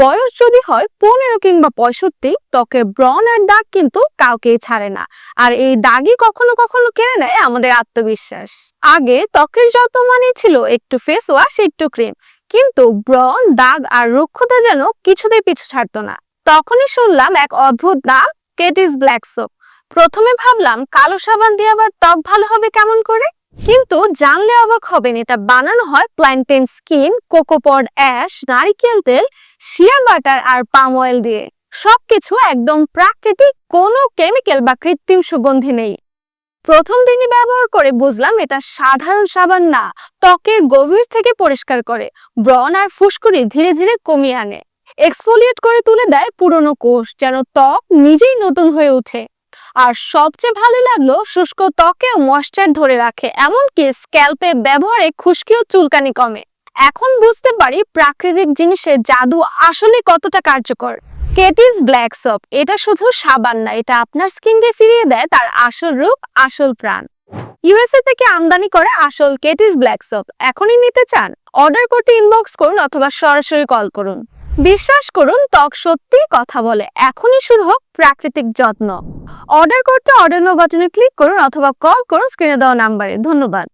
বয়স যদি হয় পনেরো কিংবা পঁয়ষট্টি ত্বকের ব্রন আর দাগ কিন্তু কাউকেই ছাড়ে না। আর এই দাগই কখনো কখনো কেড়ে নেয় আমাদের আত্মবিশ্বাস। আগে ত্বকের যত মানে ছিল, একটু ফেস ওয়াশ একটু ক্রিম কিন্তু ব্রন দাগ আর রুক্ষতা যেন কিছুতেই পিছু ছাড়তো না। তখনই শুনলাম এক অদ্ভুত নাম কেটিস ব্ল্যাক সোপ প্রথমে ভাবলাম, কালো সাবান দিয়ে আবার ত্বক ভালো হবে কেমন করে? কিন্তু জানলে অবাক হবেন, এটা বানানো হয় প্ল্যান্টেন স্কিন কোকোপড অ্যাশ নারিকেল তেল শিয়া বাটার আর পাম অয়েল দিয়ে। সবকিছু একদম প্রাকৃতিক, কোনো কেমিক্যাল বা কৃত্রিম সুগন্ধি নেই। প্রথম দিনই ব্যবহার করে বুঝলাম এটা সাধারণ সাবান না, ত্বকের গভীর থেকে পরিষ্কার করে, ব্রণ আর ফুসকুড়ি ধীরে ধীরে কমিয়ে আনে। এক্সফোলিয়েট করে তুলে দেয় পুরনো কোষ, যেন ত্বক নিজেই নতুন হয়ে ওঠে। আর সবচেয়ে ভালো লাগল শুষ্ক ত্বকেও ময়েশ্চার ধরে রাখে, এমনকি স্ক্যাল্পে ব্যবহারে খুশকি ও চুলকানি কমে। এখন বুঝতে পারি প্রাকৃতিক জিনিসের জাদু আসলে কতটা কার্যকর। কেটিস ব্ল্যাক সপ এটা শুধু সাবান না, এটা আপনার স্কিনকে ফিরিয়ে দেয় তার আসল রূপ, আসল প্রাণ। ইউএসএ থেকে আমদানি করে আসল কেটিস ব্ল্যাক সপ এখনই নিতে চান? অর্ডার করতে ইনবক্স করুন অথবা সরাসরি কল করুন। বিশ্বাস করুন, ত্বক সত্যি কথা বলে। এখনই শুরু হোক প্রাকৃতিক যত্ন। অর্ডার করতে অর্ডার নো বাটনে ক্লিক করুন অথবা কল করুন স্ক্রিনে দেওয়া নাম্বারে। ধন্যবাদ।